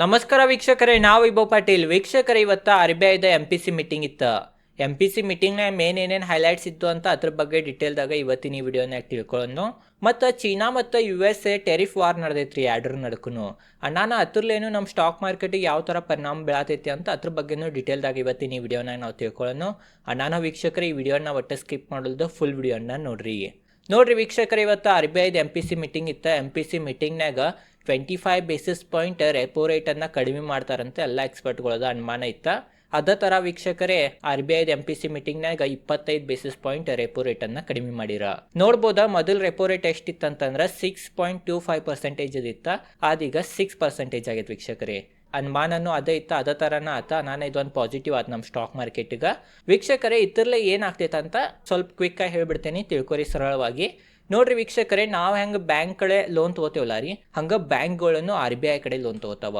ನಮಸ್ಕಾರ ವೀಕ್ಷಕರೇ, ನಾವು ವಿಭವ್ ಪಾಟೀಲ್. ವೀಕ್ಷಕರ, ಇವತ್ತು ಆರ್ ಬಿ ಐದ ಎಂ ಪಿ ಸಿ ಮೀಟಿಂಗ್ ಇತ್ತು. ಎಂ ಪಿ ಸಿ ಮೀಟಿಂಗ್ನಾಗ ಮೇನ್ ಏನೇನು ಹೈಲೈಟ್ಸ್ ಇತ್ತು ಅಂತ ಅದ್ರ ಬಗ್ಗೆ ಡಿಟೇಲ್ದಾಗ ಇವತ್ತಿನ ಈ ವಿಡಿಯೋನಾಗ ತಿಳ್ಕೊಳ್ಳೋನು ಮತ್ತು ಚೀನಾ ಮತ್ತು U S A tariff war ನಡೆದೈತ್ರಿ, ಎರಡರ ನಡಕುನು. ಅಣ್ಣನ ಅದ್ರಲ್ಲೇನು ನಮ್ಮ ಸ್ಟಾಕ್ ಮಾರ್ಕೆಟಿಗೆ ಯಾವ ಥರ ಪರಿಣಾಮ ಬೀಳತೈತಿ ಅಂತ ಅದ್ರ ಬಗ್ಗೆನೂ ಡಿಟೇಲ್ದಾಗ ಇವತ್ತಿನ ಈ ವಿಡಿಯೋನಾಗ ನಾವು ತಿಳ್ಕೊಳ್ಳೋನು ಅಣ್ಣನ ವೀಕ್ಷಕರ, ಈ ವಿಡಿಯೋನ ಒಟ್ಟು ಸ್ಕಿಪ್ ಮಾಡೋದು ಫುಲ್ ವಿಡಿಯೋನ ನೋಡ್ರಿ. ನೋಡ್ರಿ ವೀಕ್ಷಕರ, ಇವತ್ತು ಆರ್ ಬಿ ಐದು ಎಂ ಪಿ ಸಿ ಮೀಟಿಂಗ್ ಇತ್ತು. M P C ಮೀಟಿಂಗ್ನಾಗ twenty five basis point repo ರೇಟನ್ನು ಕಡಿಮೆ ಮಾಡ್ತಾರಂತೆ ಎಲ್ಲ ಎಕ್ಸ್ಪರ್ಟ್ಗಳದ ಅನುಮಾನ ಇತ್ತು. ಅದೇ ಥರ ವೀಕ್ಷಕರೇ ಆರ್ ಬಿ ಐದು ಎಂ ಪಿ ಸಿ ಮೀಟಿಂಗ್ನಾಗ ಇಪ್ಪತ್ತೈದು ಬೇಸಿಸ್ ಪಾಯಿಂಟ್ ರೆಪೋ ರೇಟನ್ನು ಕಡಿಮೆ ಮಾಡಿರ. ನೋಡ್ಬೋದಾ, ಮೊದಲು repo rate ಎಷ್ಟಿತ್ತಂತಂದ್ರೆ six point two five percentage ಇತ್ತ. ಅದೀಗ ಸಿಕ್ಸ್ ಪರ್ಸೆಂಟೇಜ್ ಆಗೈತೆ ವೀಕ್ಷಕರೇ. ಅನುಮಾನನೂ ಅದೇ ಇತ್ತು, ಅದೇ ಥರನ ಆತ. ನಾನು ಇದೊಂದು ಪಾಸಿಟಿವ್ ಆದ ನಮ್ಮ ಸ್ಟಾಕ್ ಮಾರ್ಕೆಟಿಗೆ ವೀಕ್ಷಕರೇ ಇದ್ರಲ್ಲೇ ಏನಾಗ್ತೈತೆ ಅಂತ ಸ್ವಲ್ಪ ಕ್ವಿಕ್ಕಾಗಿ ಹೇಳ್ಬಿಡ್ತೇನೆ, ತಿಳ್ಕೊರಿ ಸರಳವಾಗಿ. ನೋಡ್ರಿ ವೀಕ್ಷಕರೇ, ನಾವು ಹೆಂಗೆ ಬ್ಯಾಂಕ್ ಕಡೆ ಲೋನ್ ತೊಗೋತೇವಲ್ಲ ರೀ? ಹಂಗೆ ಬ್ಯಾಂಕ್ಗಳನ್ನು ಆರ್ ಬಿ ಐ ಕಡೆ ಲೋನ್ ತೊಗೋತಾವ.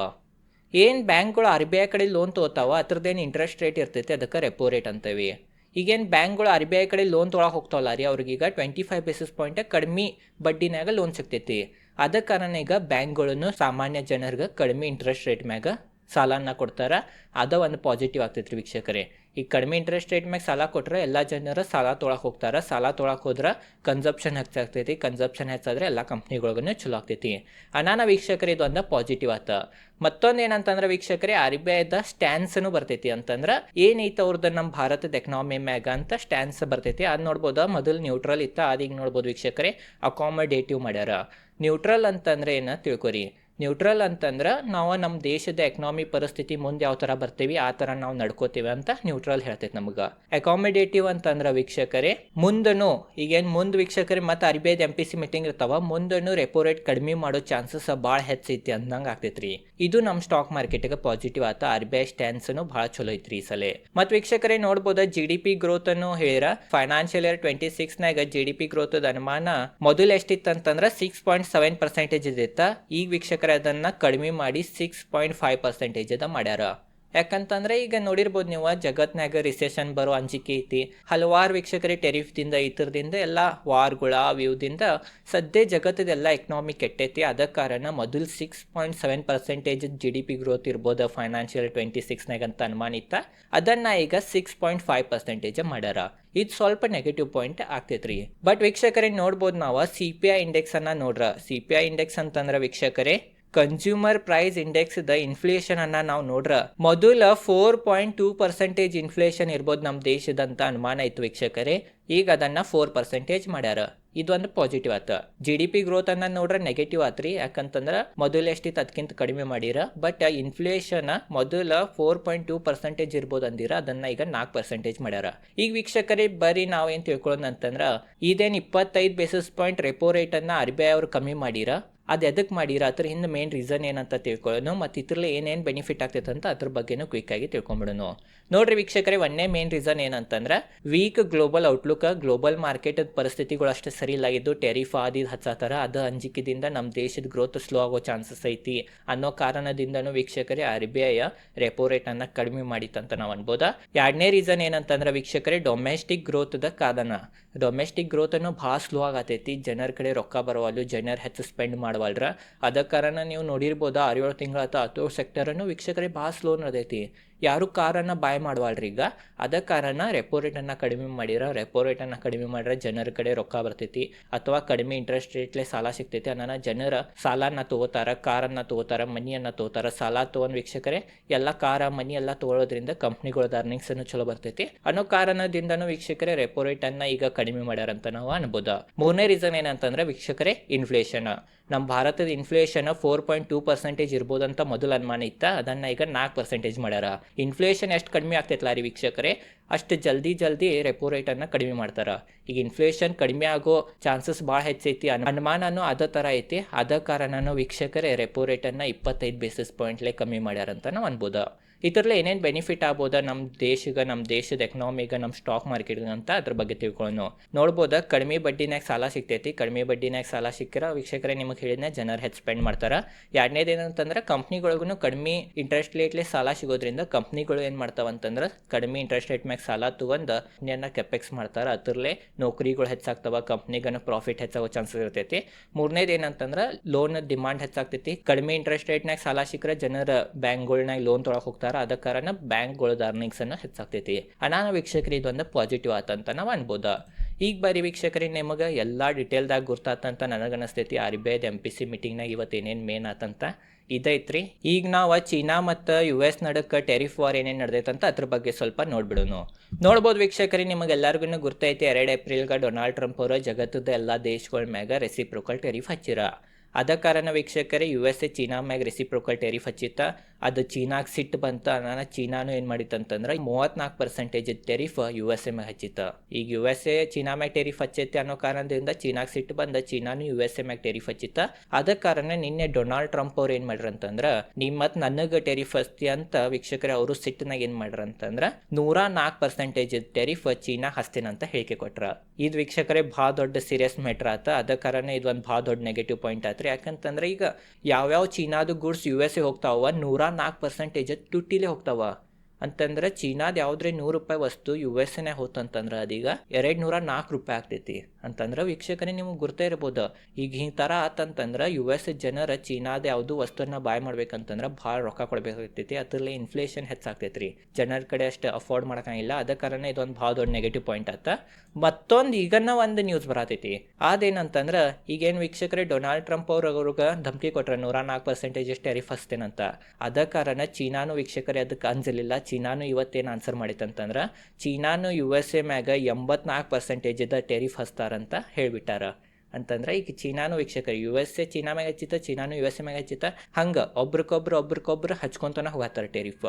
ಏನು ಬ್ಯಾಂಕ್ಗಳು ಆರ್ ಬಿ ಐ ಕಡೆ ಲೋನ್ ತೊಗೋತಾವ? ಅದ್ರದ್ದೇನು ಇಂಟ್ರೆಸ್ಟ್ ರೇಟ್ ಇರ್ತೈತೆ, ಅದಕ್ಕೆ ರೆಪೋ ರೇಟ್ ಅಂತೇವೆ. ಈಗೇನು ಬ್ಯಾಂಕ್ಗಳು ಆರ್ ಬಿ ಐ ಕಡೆ ಲೋನ್ ತೊಗೊಳಕ್ಕೆ ಹೋಗ್ತಾವಲ್ಲ ರೀ, ಅವ್ರಿಗೀಗ ಟ್ವೆಂಟಿ ಫೈವ್ ಬೇಸಿಸ್ ಪಾಯಿಂಟ್ ಕಡಿಮೆ ಬಡ್ಡಿನಾಗ ಲೋನ್ ಸಿಗ್ತೈತಿ. ಅದ ಕಾರಣ ಈಗ ಬ್ಯಾಂಕ್ಗಳನ್ನು ಸಾಮಾನ್ಯ ಜನರಿಗೆ ಕಡಿಮೆ ಇಂಟ್ರೆಸ್ಟ್ ರೇಟ್ ಮ್ಯಾಗ ಸಾಲನ ಕೊಡ್ತಾರೆ. ಅದ ಒಂದು ಪಾಸಿಟಿವ್ ಆಗ್ತೈತೆ ವೀಕ್ಷಕರೇ. ಈಗ ಕಡಿಮೆ ಇಂಟ್ರೆಸ್ಟ್ ರೇಟ್ ಮ್ಯಾಗ ಸಾಲ ಕೊಟ್ಟರೆ ಎಲ್ಲ ಜನರು ಸಾಲ ತೊಳಕ್ಕೆ ಹೋಗ್ತಾರೆ. ಸಾಲ ತೊಳಕ್ಕೆ ಹೋದ್ರೆ ಕನ್ಸಪ್ಷನ್ ಹೆಚ್ಚಾಗ್ತೈತಿ ಕನ್ಸಪ್ಷನ್ ಹೆಚ್ಚಾದ್ರೆ ಎಲ್ಲ ಕಂಪ್ನಿಗಳಿಗೂ ಚಲೋ ಆಗ್ತೈತಿ. ಅನಾನ ವೀಕ್ಷಕರು ಇದೊಂದು ಪಾಸಿಟಿವ್ ಆತ. ಮತ್ತೊಂದು ಏನಂತಂದ್ರೆ ವೀಕ್ಷಕರೇ ಆರ್ ಬಿ ಐದ ಸ್ಟ್ಯಾನ್ಸ್ನು ಬರ್ತೈತಿ ಅಂತಂದ್ರೆ ಏನೈತೆ ಅವ್ರದ್ದು ನಮ್ಮ ಭಾರತದ ಎಕನಾಮಿ ಮ್ಯಾಗ ಅಂತ ಸ್ಟ್ಯಾನ್ಸ್ ಬರ್ತೈತಿ. ಅದು ನೋಡ್ಬೋದು, ಮೊದಲು ನ್ಯೂಟ್ರಲ್ ಇತ್ತು ಅದೀಗ ನೋಡ್ಬೋದು ವೀಕ್ಷಕರೇ ಅಕಾಮಡೇಟಿವ್ ಮಾಡ್ಯಾರ. ನ್ಯೂಟ್ರಲ್ ಅಂತಂದ್ರೆ ಏನು ತಿಳ್ಕೊರಿ. ನ್ಯೂಟ್ರಲ್ ಅಂತಂದ್ರೆ ನಾವು ನಮ್ಮ ದೇಶದ ಎಕನಾಮಿ ಪರಿಸ್ಥಿತಿ ಮುಂದೆ ಯಾವ ಥರ ಬರ್ತೀವಿ, ಆ ಥರ ನಾವು ನಡ್ಕೋತೀವಿ ಅಂತ ನ್ಯೂಟ್ರಲ್ ಹೇಳ್ತೈತೆ ನಮ್ಗೆ. ಅಕಾಮಿಡೇಟಿವ್ ಅಂತಂದ್ರೆ ವೀಕ್ಷಕರೇ, ಮುಂದನು, ಈಗೇನು ಮುಂದೆ ವೀಕ್ಷಕರೇ ಮತ್ತು ಆರ್ ಬಿ ಐದು ಎಂ ಪಿ ಸಿ ಮೀಟಿಂಗ್ ಇರ್ತಾವ, ಮುಂದನು ರೆಪೋ ರೇಟ್ ಕಡಿಮೆ ಮಾಡೋ ಚಾನ್ಸಸ್ ಭಾಳ ಹೆಚ್ಚೈತಿ ಅಂದಂಗೆ ಆಗ್ತೈತಿ ರೀ ಇದು ನಮ್ಮ ಸ್ಟಾಕ್ ಮಾರ್ಕೆಟ್ಗೆ ಪಾಸಿಟಿವ್ ಆತ ಆರ್ ಬಿ ಐ ಸ್ಟ್ಯಾನ್ಸ್ನು ಭಾಳ ಚಲೋ ಐತ್ರಿ ಈ ಸಲ. ಮತ್ತು ವೀಕ್ಷಕರೇ ನೋಡ್ಬೋದ ಜಿ ಡಿ ಪಿ ಗ್ರೋತ್ ಅನ್ನು ಹೇಳಿರ ಫೈನಾನ್ಷಿಯಲ್ ಇಯರ್ ಟ್ವೆಂಟಿ ಸಿಕ್ಸ್ನಾಗ ಜಿ ಡಿ ಪಿ ಗ್ರೋತ್ ಅನುಮಾನ ಮೊದಲು ಎಷ್ಟಿತ್ತು ಅಂತಂದ್ರೆ ಸಿಕ್ಸ್ ಪಾಯಿಂಟ್ ಸೆವೆನ್ ಪರ್ಸೆಂಟೇಜ್ ಇದ್ದಿತ್ತ, ಈಗ ವೀಕ್ಷಕರೇ ಅದನ್ನ ಕಡಿಮೆ ಮಾಡಿ ಸಿಕ್ಸ್ ಪಾಯಿಂಟ್ ಫೈವ್ ಪರ್ಸೆಂಟೇಜ್ ಅದ ಮಾಡ್ಯಾರ. ಯಾಕಂತಂದ್ರೆ ಈಗ ನೋಡಿರ್ಬೋದು ನೀವು ಜಗತ್ನಾಗ ರಿಸೆಷನ್ ಬರೋ ಅಂಜಿಕೆ ಐತಿ. ಹಲವಾರು ವೀಕ್ಷಕರೇ ಟೆರಿಫ್ದಿಂದ ಇತರದಿಂದ ಎಲ್ಲ ವಾರ್ಗಳ, ವ್ಯೂದಿಂದ ಸದ್ಯ ಜಗತ್ತದೆಲ್ಲ ಎಕನಾಮಿ ಕೆಟ್ಟೈತಿ. ಅದ ಕಾರಣ ಮೊದಲು six point seven percentage G D P growth ಇರ್ಬೋದು ಫೈನಾನ್ಷಿಯಲ್ ಟ್ವೆಂಟಿ ಸಿಕ್ಸ್ನಾಗ ಅಂತ ಅನುಮಾನಿತ. ಅದನ್ನ ಈಗ ಸಿಕ್ಸ್ ಪಾಯಿಂಟ್ ಫೈವ್ ಪರ್ಸೆಂಟೇಜ್ ಮಾಡ್ಯಾರ. ಇದು ಸ್ವಲ್ಪ ನೆಗೆಟಿವ್ ಪಾಯಿಂಟ್ ಆಗ್ತೈತ್ರಿ. ಬಟ್ ವೀಕ್ಷಕರೇ ನೋಡ್ಬೋದು ನಾವು ಸಿ ಪಿ ಐ ಇಂಡೆಕ್ಸ್ ಅನ್ನ ನೋಡ್ರ. ಸಿ ಪಿ ಐ ಇಂಡೆಕ್ಸ್ ಅಂತಂದ್ರೆ ವೀಕ್ಷಕರೇ ಕನ್ಸ್ಯೂಮರ್ ಪ್ರೈಸ್ ಇಂಡೆಕ್ಸ್ ದ ಇನ್ಫ್ಲೇಷನ್ ಅನ್ನ ನಾವು ನೋಡ್ರ. ಮೊದಲ four point two percentage inflation ಇರ್ಬೋದು ನಮ್ಮ ದೇಶದಂತ ಅನುಮಾನ ಇತ್ತು ವೀಕ್ಷಕರೇ. ಈಗ ಅದನ್ನ ಫೋರ್ ಪರ್ಸೆಂಟೇಜ್ ಮಾಡ್ಯಾರ. ಇದೊಂದು ಪಾಸಿಟಿವ್ ಆತ. ಜಿ ಡಿ ಪಿ ಗ್ರೋತ್ ಅನ್ನ ನೋಡ್ರೆ ನೆಗೆಟಿವ್ ಆತ್ರಿ. ಯಾಕಂತಂದ್ರ ಮೊದಲು ಎಷ್ಟಿತ್ತು ಅದಕ್ಕಿಂತ ಕಡಿಮೆ ಮಾಡಿರ. ಬಟ್ ಇನ್ಫ್ಲೇಷನ್ ಮೊದಲ ಫೋರ್ ಪಾಯಿಂಟ್ ಟೂ ಪರ್ಸೆಂಟೇಜ್ ಇರ್ಬೋದು ಅಂದಿರ. ಅದನ್ನ ಈಗ ನಾಲ್ಕು ಪರ್ಸೆಂಟೇಜ್ ಮಾಡ್ಯಾರ. ಈಗ ವೀಕ್ಷಕರೇ, ಬರೀ ನಾವೇನು ತಿಳ್ಕೊಳ್ಳೋಣ ಅಂತಂದ್ರ ಇದೇನ್ ಇಪ್ಪತ್ತೈದು ಬೇಸಿಸ್ ಪಾಯಿಂಟ್ ರೆಪೋ ರೇಟ್ ಅನ್ನ ಆರ್ ಬಿ ಐ ಅವ್ರು ಕಮ್ಮಿ ಮಾಡಿರ. ಅದು ಎದಕ್ಕೆ ಮಾಡಿರ? ಅದ್ರ ಹಿಂದೆ ಮೇನ್ ರೀಸನ್ ಏನಂತ ತಿಳ್ಕೊಳ್ಳೋಣ ಮತ್ತು ಇದ್ರಲ್ಲಿ ಏನೇನು ಬೆನಿಫಿಟ್ ಆಗ್ತೈತೆ ಅಂತ ಅದ್ರ ಬಗ್ಗೆನೂ ಆಗಿ ತಿಳ್ಕೊಂಬಿಡೋಣ ನೋಡ್ರಿ ವೀಕ್ಷಕರೇ, ಒಂದೇ ಮೇನ್ ರೀಸನ್ ಏನಂತಂದ್ರೆ weak global outlook global market ಪರಿಸ್ಥಿತಿಗಳು ಅಷ್ಟೇ ಸರಿ ಇಲ್ಲ ಇದ್ದು ಟೆರಿಫ್ ಆದಿದ್ ಹಚ್ಚಾತಾರ, ಅದು ಅಂಜಿಕೆದಿಂದ ನಮ್ಮ ದೇಶದ ಗ್ರೋತ್ ಸ್ಲೋ ಆಗೋ ಚಾನ್ಸಸ್ ಐತಿ ಅನ್ನೋ ಕಾರಣದಿಂದನೂ ವೀಕ್ಷಕರೇ ಆರ್ ಬಿ ಐ ರೆಪೋ ರೇಟನ್ನು ಕಡಿಮೆ ಮಾಡಿತ್ತಂತ ನಾವು ಅನ್ಬೋದ. ಎರಡನೇ ರೀಸನ್ ಏನಂತಂದ್ರೆ ವೀಕ್ಷಕರೇ ಡೊಮೆಸ್ಟಿಕ್ ಗ್ರೋತ್ದ ಕಾರಣ. ಡೊಮೆಸ್ಟಿಕ್ ಗ್ರೋತನ್ನು ಭಾಳ ಸ್ಲೋ ಆಗತೈತಿ. ಜನರ ಕಡೆ ರೊಕ್ಕ ಬರವಲ್ಲು, ಜನರ ಹೆಚ್ಚು ಸ್ಪೆಂಡ್ ಮಾಡವಲ್ರ? ಅದ ಕಾರಣ ನೀವು ನೋಡಿರ್ಬೋದು ಆರು ಏಳು ತಿಂಗಳ ಹತ್ತು ಸೆಕ್ಟರನ್ನು ವೀಕ್ಷಕರೇ ಭಾಳ ಸ್ಲೋ ನಡೆದೈತಿ. ಯಾರು ಕಾರನ್ನು ಬಾಯ್ ಮಾಡವಲ್ರಿ ಈಗ? ಅದ ಕಾರಣ ರೆಪೋ ರೇಟನ್ನು ಕಡಿಮೆ ಮಾಡಿರ ರೆಪೋ ರೇಟನ್ನು ಕಡಿಮೆ ಮಾಡಿದ್ರೆ ಜನರ ಕಡೆ ರೊಕ್ಕ ಬರ್ತೈತಿ. ಅಥವಾ ಕಡಿಮೆ ಇಂಟ್ರೆಸ್ಟ್ ರೇಟ್ಲೆ ಸಾಲ ಸಿಗ್ತೈತಿ ಅನ್ನೋಣ ಜನರ ಸಾಲನ ತಗೋತಾರ, ಕಾರನ್ನು ತಗೋತಾರ, ಮನಿಯನ್ನು ತಗೋತಾರ, ಸಾಲ ತೊಗೊಂಡು ವೀಕ್ಷಕರೇ, ಎಲ್ಲ ಕಾರ, ಮನಿ ಎಲ್ಲ ತಗೊಳ್ಳೋದ್ರಿಂದ ಕಂಪ್ನಿಗಳದ ಅರ್ನಿಂಗ್ಸನ್ನು ಚಲೋ ಬರ್ತೈತಿ. ಅನ್ನೋ ಕಾರಣದಿಂದನೂ ವೀಕ್ಷಕರೇ ರೆಪೋ ರೇಟನ್ನು ಈಗ ಕಡಿಮೆ ಮಾಡ್ಯಾರಂತ ನಾವು ಅನ್ಬೋದು. ಮೂರನೇ ರೀಸನ್ ಏನಂತಂದ್ರೆ ವೀಕ್ಷಕರೇ ಇನ್ಫ್ಲೇಷನ್ ನಮ್ಮ ಭಾರತದ inflation four point two percentage ಇರ್ಬೋದಂತ ಮೊದಲು ಅನುಮಾನ ಇತ್ತ, ಅದನ್ನು ಈಗ ನಾಲ್ಕು ಪರ್ಸೆಂಟೇಜ್ ಮಾಡ್ಯಾರ. ಇನ್ಫ್ಲೇಷನ್ ಎಷ್ಟು ಕಡಿಮೆ ಆಗ್ತೈತಲ್ಲ ರೀ ವೀಕ್ಷಕರೇ? ಅಷ್ಟು ಜಲ್ದಿ ಜಲ್ದಿ ರೆಪೋ ರೇಟನ್ನು ಕಡಿಮೆ ಮಾಡ್ತಾರೆ. ಈಗ ಇನ್ಫ್ಲೇಷನ್ ಕಡಿಮೆ ಆಗೋ ಚಾನ್ಸಸ್ ಭಾಳ ಹೆಚ್ಚೈತಿ. ಅನ್- ಅನುಮಾನನೂ ಅದೇ ಥರ ಐತಿ. ಅದ ಕಾರಣನೂ ವೀಕ್ಷಕರೇ ರೆಪೋ ರೇಟನ್ನು ಇಪ್ಪತ್ತೈದು ಬೇಸಿಸ್ ಪಾಯಿಂಟ್ಲೆ ಕಮ್ಮಿ ಮಾಡ್ಯಾರಂತ ನಾವು ಅನ್ಬೋದು. ಇದರಲ್ಲಿ ಏನೇನು ಬೆನಿಫಿಟ್ ಆಗ್ಬೋದ ನಮ್ಮ ದೇಶಕ್ಕೆ ನಮ್ಮ ದೇಶದ ಎಕನಾಮಿಗೆ ನಮ್ಮ ಸ್ಟಾಕ್ ಮಾರ್ಕೆಟ್ಗೆ ಅಂತ ಅದ್ರ ಬಗ್ಗೆ ತಿಳ್ಕೊಳ್ಳೋಣ ನೋಡ್ಬೋದ ಕಡಿಮೆ ಬಡ್ಡಿನಾಗ ಸಾಲ ಸಿಗ್ತೈತಿ. ಕಡಿಮೆ ಬಡ್ಡಿನಾಗ ಸಾಲ ಸಿಕ್ಕರೆ ವೀಕ್ಷಕರೇ ನಿಮಗೆ ಹೇಳಿದ್ನ ಜನರು ಹೆಚ್ಚು ಸ್ಪೆಂಡ್ ಮಾಡ್ತಾರೆ. ಎರಡನೇದು ಏನಂತಂದ್ರೆ ಕಂಪ್ನಿಗಳಿಗೂ ಕಡಿಮೆ ಇಂಟ್ರೆಸ್ಟ್ ರೇಟ್ಲಿ ಸಾಲ ಸಿಗೋದ್ರಿಂದ ಕಂಪ್ನಿಗಳು ಏನು ಮಾಡ್ತಾವ ಅಂತಂದ್ರೆ ಕಡಿಮೆ ಇಂಟ್ರೆಸ್ಟ್ ರೇಟ್ ಮ್ಯಾಗ ಸಾಲ ತಗೊಂಡು ನೆನ್ನ ಕೆಪೆಕ್ಸ್ ಮಾಡ್ತಾರೆ. ಅದರಲ್ಲೇ ನೌಕರಿಗಳು ಹೆಚ್ಚಾಗ್ತವೆ, ಕಂಪ್ನಿಗನ ಪ್ರಾಫಿಟ್ ಹೆಚ್ಚಾಗೋ ಚಾನ್ಸಸ್ ಇರ್ತೈತಿ. ಮೂರನೇದು ಏನಂತಂದ್ರೆ ಲೋನ್ ಡಿಮಾಂಡ್ ಹೆಚ್ಚಾಗ್ತೈತಿ. ಕಡಿಮೆ ಇಂಟ್ರೆಸ್ಟ್ ರೇಟ್ನಾಗ ಸಾಲ ಸಿಕ್ಕರೆ ಜನರ ಬ್ಯಾಂಕ್ಗಳ್ನಾಗ ಲೋನ್ ತೊಳಕ್ ಹೋಗ್ತಾರೆ. ಅದ ಕಾರಣ ಬ್ಯಾಂಕ್ಗಳದ ಅರ್ನಿಂಗ್ಸ್ ಅನ್ನ ಹೆಚ್ಚಾಗ್ತೈತಿ ಅನಾನ ವೀಕ್ಷಕರಿ, ಇದೊಂದು ಪಾಸಿಟಿವ್ ಆತಂತ ನಾವು ಅನ್ಬೋದು. ಈಗ ಬರೀ ವೀಕ್ಷಕರಿ, ನಿಮಗೆ ಎಲ್ಲ ಡಿಟೇಲ್ದಾಗ ಗುರ್ತಾತಂತ ನನಗ ಅನಿಸ್ತೈತಿ ಆರ್ ಬಿ ಐದು ಎಂ ಪಿ ಸಿ ಮೀಟಿಂಗ್ನಾಗ ಇವತ್ತು ಏನೇನು ಮೇನ್ ಆತಂತ ಇದೈತ್ರಿ. ಈಗ ನಾವು ಚೀನಾ ಮತ್ತು ಯು ಎಸ್ ನಡಕ್ಕೆ ಟೆರಿಫ್ ವಾರ್ ಏನೇನು ನಡೆದೈತಂತ ಅದ್ರ ಬಗ್ಗೆ ಸ್ವಲ್ಪ ನೋಡ್ಬಿಡೋನು. ನೋಡ್ಬೋದು ವೀಕ್ಷಕರಿ ನಿಮಗೆಲ್ಲರಿಗೂ ಗುರ್ತೈತಿ. ಎರಡು ಏಪ್ರಿಲ್ಗೆ ಡೊನಾಲ್ಡ್ ಟ್ರಂಪ್ ಅವರು ಜಗತ್ತದ ಎಲ್ಲ ದೇಶಗಳ ಮ್ಯಾಗ ರೆಸಿಪ್ರೋಕಲ್ ಟೆರಿಫ್ ಹಚ್ಚಿರ. ಅದ ಕಾರಣ ವೀಕ್ಷಕರೇ ಯು ಎಸ್ ಎ ಚೀನಾ ಮ್ಯಾಗ ರೆಸಿಪ್ರೋಕಲ್ ಟೆರಿಫ್ ಹಚ್ಚಿತ್ತ. ಅದು ಚೀನಾಗೆ ಸಿಟ್ಟು ಬಂತ ನಾನು ಚೀನಾನು ಏನು ಮಾಡಿತ್ತಂತಂದ್ರೆ ಮೂವತ್ನಾಲ್ಕು percentage tariff U S A ಮ್ಯಾಗ ಹಚ್ಚಿತ್ತ ಈಗ ಯು ಎಸ್ ಎ ಚೀನಾ ಮ್ಯಾಗ ಟೆರಿಫ್ ಹಚ್ಚೈತಿ ಅನ್ನೋ ಕಾರಣದಿಂದ ಚೀನಾಗೆ ಸಿಟ್ಟು ಬಂದ ಚೀನಾನು ಯು ಎಸ್ ಎ ಮ್ಯಾಗ ಟೆರಿಫ್ ಹಚ್ಚಿತ್ತ ಅದ ಕಾರಣ ನಿನ್ನೆ ಡೊನಾಲ್ಡ್ ಟ್ರಂಪ್ ಅವ್ರು ಏನು ಮಾಡ್ರ ಅಂತಂದ್ರೆ ನಿಮ್ಮ ಮತ್ತು ನನಗೆ ಟೆರಿಫ್ ಹಚ್ತಿ ಅಂತ ವೀಕ್ಷಕರೇ ಅವರು ಸಿಟ್ಟಿನಾಗ ಏನು ಮಾಡ್ರ ಅಂತಂದ್ರೆ ನೂರ ನಾಲ್ಕು ಪರ್ಸೆಂಟೇಜ್ ಟೆರಿಫ್ ಚೀನಾ ಹಸ್ತಿನಂತ ಹೇಳಿಕೆ ಕೊಟ್ರ. ಇದು ವೀಕ್ಷಕರೇ ಭಾಳ ದೊಡ್ಡ ಸೀರಿಯಸ್ ಮ್ಯಾಟ್ರ್ ಆತ. ಅದ ಕಾರಣ ಇದೊಂದು ಭಾಳ ದೊಡ್ಡ ನೆಗೆಟಿವ್ ಪಾಯಿಂಟ್ ಆತ್ರಿ. ಯಾಕಂತಂದ್ರೆ ಈಗ ಯಾವ್ಯಾವ ಚೀನಾದು ಗುಡ್ಸ್ ಯು ಎಸ್ ಎ ಹೋಗ್ತಾವ, ನೂರ ನಾಲ್ಕು ಪರ್ಸೆಂಟೇಜ್ ತುಟ್ಟಿಲೇ ಹೋಗ್ತಾವ. ಅಂತಂದ್ರೆ ಚೀನಾದ ಯಾವುದ್ರೆ ನೂರು ರೂಪಾಯಿ ವಸ್ತು ಯು ಎಸ್ ಎನೇ ಹೋತಂತಂದ್ರೆ ಅದೀಗ ಎರಡು ನೂರ ನಾಲ್ಕು ರೂಪಾಯಿ ಆಗ್ತೈತಿ. ಅಂತಂದ್ರೆ ವೀಕ್ಷಕರೇ ನಿಮಗೆ ಗುರ್ತೇ ಇರ್ಬೋದು. ಈಗ ಈ ಥರ ಆತಂತಂದ್ರೆ ಯು ಎಸ್ ಜನರ ಚೀನಾದ ಯಾವುದು ವಸ್ತುವನ್ನ ಬಾಯ್ ಮಾಡ್ಬೇಕಂತಂದ್ರೆ ಭಾಳ ರೊಕ್ಕ ಕೊಡಬೇಕಾಗ್ತೈತಿ. ಅದರಲ್ಲಿ ಇನ್ಫ್ಲೇಷನ್ ಹೆಚ್ಚಾಗ್ತೈತಿ ರೀ ಜನರ ಕಡೆ ಅಷ್ಟು ಅಫೋರ್ಡ್ ಮಾಡೋಕ್ಕಾಗಿಲ್ಲ. ಅದ ಕಾರಣ ಇದೊಂದು ಭಾಳ ದೊಡ್ಡ ನೆಗೆಟಿವ್ ಪಾಯಿಂಟ್ ಆತ. ಮತ್ತೊಂದು ಈಗನ್ನ ಒಂದು ನ್ಯೂಸ್ ಬರತೈತಿ. ಅದೇನಂತಂದ್ರೆ ಈಗೇನು ವೀಕ್ಷಕರೇ ಡೊನಾಲ್ಡ್ ಟ್ರಂಪ್ ಅವ್ರ ಅವ್ರಿಗೆ ಧಮಕಿ ಕೊಟ್ರೆ ನೂರ ನಾಲ್ಕು ಪರ್ಸೆಂಟೇಜ್ ಟೆರಿಫ್ ಹಸ್ತೇನಂತ ಅದ ಕಾರಣ ಚೀನಾನು ವೀಕ್ಷಕರೇ ಅದಕ್ಕೆ ಅಂಜಲಿಲ್ಲ. ಚೀನಾನು ಇವತ್ತೇನು ಆನ್ಸರ್ ಮಾಡಿತ್ತಂತಂದ್ರೆ ಚೀನಾನು ಯು ಎಸ್ ಎ ಮ್ಯಾಗ ಎಂಬತ್ನಾಲ್ಕು ಪರ್ಸೆಂಟೇಜಿದ ಟೆರಿಫ್ ಹಚ್ತಾರಂತ ಹೇಳ್ಬಿಟ್ಟಾರ. ಅಂತಂದ್ರೆ ಈಗ ಚೀನಾನು ವೀಕ್ಷಕರು ಯು ಎಸ್ ಎ ಚೀನಾ ಮ್ಯಾಗ ಹಚ್ಚಿತ ಚೀನಾನು ಯು ಎಸ್ ಎ ಮ್ಯಾಗ ಹಚ್ಚಿತ ಹಂಗೆ ಒಬ್ರಿಗೊಬ್ರು ಒಬ್ರಿಗೊಬ್ರು ಹಚ್ಕೊಂತನ ಹೋಗತ್ತಾರ ಟೆರಿಫ್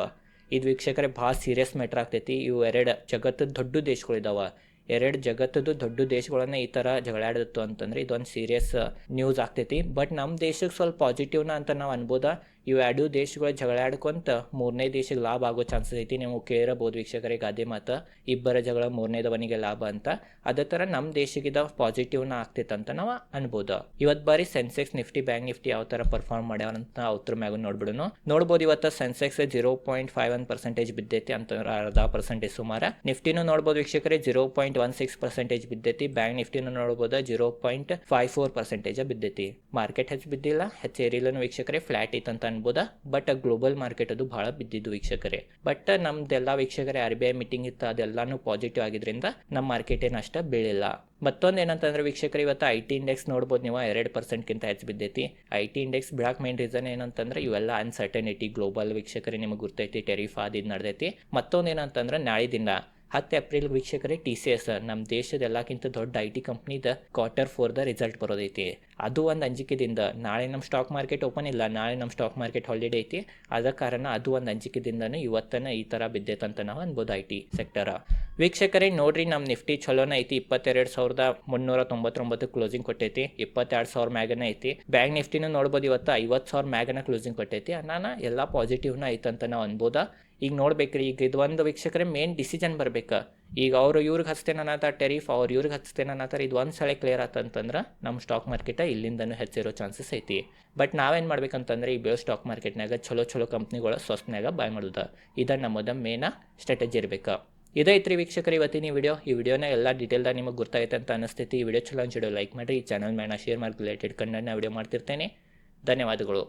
ಇದು ವೀಕ್ಷಕರೇ ಭಾಳ ಸೀರಿಯಸ್ ಮ್ಯಾಟ್ರ್ ಆಗ್ತೈತಿ. ಇವು ಎರಡು ಜಗತ್ತದ ದೊಡ್ಡ ದೇಶಗಳಿದಾವ ಎರಡು ಜಗತ್ತದು ದೊಡ್ಡ ದೇಶಗಳನ್ನ ಈ ಥರ ಜಗಳಾಡಿತ್ತು ಅಂತಂದ್ರೆ ಇದೊಂದು ಸೀರಿಯಸ್ ನ್ಯೂಸ್ ಆಗ್ತೈತಿ. ಬಟ್ ನಮ್ಮ ದೇಶಕ್ಕೆ ಸ್ವಲ್ಪ ಪಾಸಿಟಿವ್ನ ಅಂತ ನಾವು ಅನ್ಬೋದ? ಇವು ಎರಡು ದೇಶಗಳು ಜಗಳಾಡ್ಕೊಂತ ಮೂರನೇ ದೇಶಕ್ಕೆ ಲಾಭ ಆಗೋ ಚಾನ್ಸಸ್ ಐತಿ. ನೀವು ಕೇಳಿರಬಹುದು ವೀಕ್ಷಕರಿಗೆ ಗಾದೆ ಮತ. ಇಬ್ಬರ ಜಗಳ ಮೂರನೇದವನಿಗೆ ಲಾಭ ಅಂತ. ಅದೇ ಥರ ನಮ್ಮ ದೇಶಕ್ಕಿದ ಪಾಸಿಟಿವ್ನ ಆಗ್ತೈತೆ ಅಂತ ನಾವು ಅನ್ಬೋದು. ಇವತ್ ಬಾರಿ ಸೆನ್ಸೆಕ್ಸ್ ನಿಫ್ಟಿ ಬ್ಯಾಂಕ್ ನಿಫ್ಟಿ ಯಾವ ಥರ ಪರ್ಫಾರ್ಮ್ ಮಾಡ್ಯಾವಂತ ಅವ್ರ ಮ್ಯಾಗ ನೋಡ್ಬಿಡೋನು. ನೋಡ್ಬೋದು ಇವತ್ತು Sensex zero point five one percentage ಬಿದ್ದೈತಿ ಅಂತ ಅರ್ಧ ಪರ್ಸೆಂಟೇಜ್ ಸುಮಾರು. ನಿಫ್ಟಿನೂ ನೋಡ್ಬೋದು ವೀಕ್ಷಕರೇ zero point one six percentage ಬಿದ್ದೈತಿ. Bank ನಿಫ್ಟಿನೂ ನೋಡ್ಬೋದು zero point five four percentage ಬಿದ್ದೈತಿ. Market ಹೆಚ್ಚು ಬಿದ್ದಿಲ್ಲ, ಹೆಚ್ಚು ಏರಿಲ್ಲನು ವೀಕ್ಷಕರೇ ಫ್ಲಾಟ್ ಇತ್ತು ಅಂತ ಅನ್ಬೋದ? ಬಟ್ ಗ್ಲೋಬಲ್ ಮಾರ್ಕೆಟ್ ಅದು ಭಾಳ ಬಿದ್ದಿದ್ದು ವೀಕ್ಷಕರೇ. ಬಟ್ ನಮ್ದೆಲ್ಲ ವೀಕ್ಷಕರೇ ಆರ್ ಬಿ ಐ ಮೀಟಿಂಗ್ ಇತ್ತು, ಅದೆಲ್ಲಾನು ಪಾಸಿಟಿವ್ ಆಗಿದ್ರಿಂದ ನಮ್ಮ ಮಾರ್ಕೆಟ್ ಏನು ಅಷ್ಟ ಬೀಳಿಲ್ಲ. ಮತ್ತೊಂದು ಏನಂತಂದ್ರೆ ವೀಕ್ಷಕರು, ಇವತ್ತು ಐ ಟಿ ಇಂಡೆಕ್ಸ್ ನೋಡ್ಬೋದು ನೀವು, ಎರಡು ಪರ್ಸೆಂಟ್ಗಿಂತ ಹೆಚ್ಚು ಬಿದ್ದೈತಿ. I T index block main reason ಏನಂತಂದ್ರೆ ಇವೆಲ್ಲ ಅನ್ಸರ್ಟನಿಟಿ ಗ್ಲೋಬಲ್ ವೀಕ್ಷಕರೇ ನಿಮಗೆ ಗೊತ್ತೈತಿ ಟೆರಿಫ್ ಆದಿದ್ದು ನಡೆದೈತಿ. ಮತ್ತೊಂದು ಏನಂತಂದ್ರೆ ನಾಳೆ ದಿನ ಹತ್ತು ಏಪ್ರಿಲ್ ವೀಕ್ಷಕರೇ ಟಿ ಸಿ ಎಸ್ ನಮ್ಮ ದೇಶದ ಎಲ್ಲಕ್ಕಿಂತ ದೊಡ್ಡ ಐ ಟಿ ಕಂಪ್ನಿದ ಕ್ವಾರ್ಟರ್ ಫೋರ್ದ ರಿಸಲ್ಟ್ ಬರೋದೈತಿ. ಅದು ಒಂದು ಅಂಜಿಕೆದಿಂದ ನಾಳೆ ನಮ್ಮ ಸ್ಟಾಕ್ ಮಾರ್ಕೆಟ್ ಓಪನ್ ಇಲ್ಲ, ನಾಳೆ ನಮ್ಮ ಸ್ಟಾಕ್ ಮಾರ್ಕೆಟ್ ಹಾಲಿಡೇ ಐತಿ. ಅದ ಕಾರಣ ಅದು ಒಂದು ಅಂಜಿಕೆದಿಂದನೇ ಇವತ್ತನ ಈ ಥರ ಬಿದ್ದೈತಂತ ನಾವು ಅನ್ಬೋದು ಐ ಟಿ ಸೆಕ್ಟರ ವೀಕ್ಷಕರೇ, ನೋಡ್ರಿ ನಮ್ಮ ನಿಫ್ಟಿ ಚಲೋನ ಐತಿ. ಇಪ್ಪತ್ತೆರಡು ಸಾವಿರದ ಮುನ್ನೂರ ತೊಂಬತ್ತೊಂಬತ್ತು ಕ್ಲೋಸಿಂಗ್ ಕೊಟ್ಟೈತಿ. ಇಪ್ಪತ್ತೆರಡು ಸಾವಿರ ಮ್ಯಾಗನ ಐತಿ. ಬ್ಯಾಂಕ್ ನಿಫ್ಟಿನೂ ನೋಡ್ಬೋದು ಇವತ್ತು ಐವತ್ತು ಸಾವಿರ ಮ್ಯಾಗನ ಕ್ಲೋಸಿಂಗ್ ಕೊಟ್ಟೈತಿ. ನಾನು ಎಲ್ಲ ಪಾಸಿಟಿವ್ನ ಐತಂತ ನಾವು ಅನ್ಬೋದ. ಈಗ ನೋಡ್ಬೇಕ್ರಿ, ಈಗ ಇದು ಒಂದು ವೀಕ್ಷಕರೇ ಮೇನ್ ಡಿಸಿಷನ್ ಬರ್ಬೇಕು. ಈಗ ಅವರು ಇವ್ರಿಗೆ ಹಚ್ತೇನೆ ಅನ್ನತ್ತ ಟೆರಿಫ್ ಅವ್ರು ಇವ್ರಿಗೆ ಹಚ್ತೇನೆ ಅನ್ನತ್ತಾರ ಇದು ಒಂದು ಸಲ ಕ್ಲಿಯರ್ ಆತಂತಂದ್ರೆ ನಮ್ಮ ಸ್ಟಾಕ್ ಮಾರ್ಕೆಟ ಇಲ್ಲಿಂದನೂ ಹೆಚ್ಚಿರೋ ಚಾನ್ಸಸ್ ಐತಿ. ಬಟ್ ನಾವೇನು ಮಾಡ್ಬೇಕಂತಂದ್ರೆ ಈ ಬೇವ್ ಸ್ಟಾಕ್ ಮಾರ್ಕೆಟ್ನಾಗ ಚಲೋ ಚಲೋ ಕಂಪ್ನಿಗಳ ಸ್ವಸ್ನಾಗ ಬಾಯ್ ಮಾಡೋದು. ಇದು ನಮ್ಮದ ಮೇನ ಸ್ಟ್ರಾಟಜಿ ಇರಬೇಕು. ಇದೈತ್ರಿ ವೀಕ್ಷಕರು ಇವತ್ತಿನ ವಿಡಿಯೋ ಈ ವಿಡಿಯೋನ ಎಲ್ಲ ಡೀಟೇಲ್ದಾಗ ನಿಮಗೆ ಗೊತ್ತಾಯ್ತು ಅಂತ ಅನಿಸ್ತೈತಿ. ಈ ವಿಡಿಯೋ ಚಲೋ ಅನ್ಸಿಡೋ ಲೈಕ್ ಮಾಡಿರಿ. ಈ ಚಾನಲ್ ಮೇಣ ಶೇರ್ ಮಾಡಿ ರಿಲೇಟೆಡ್ ಕಂಡನ್ನ ವಿಡಿಯೋ ಮಾಡ್ತಿರ್ತೇನೆ. ಧನ್ಯವಾದಗಳು.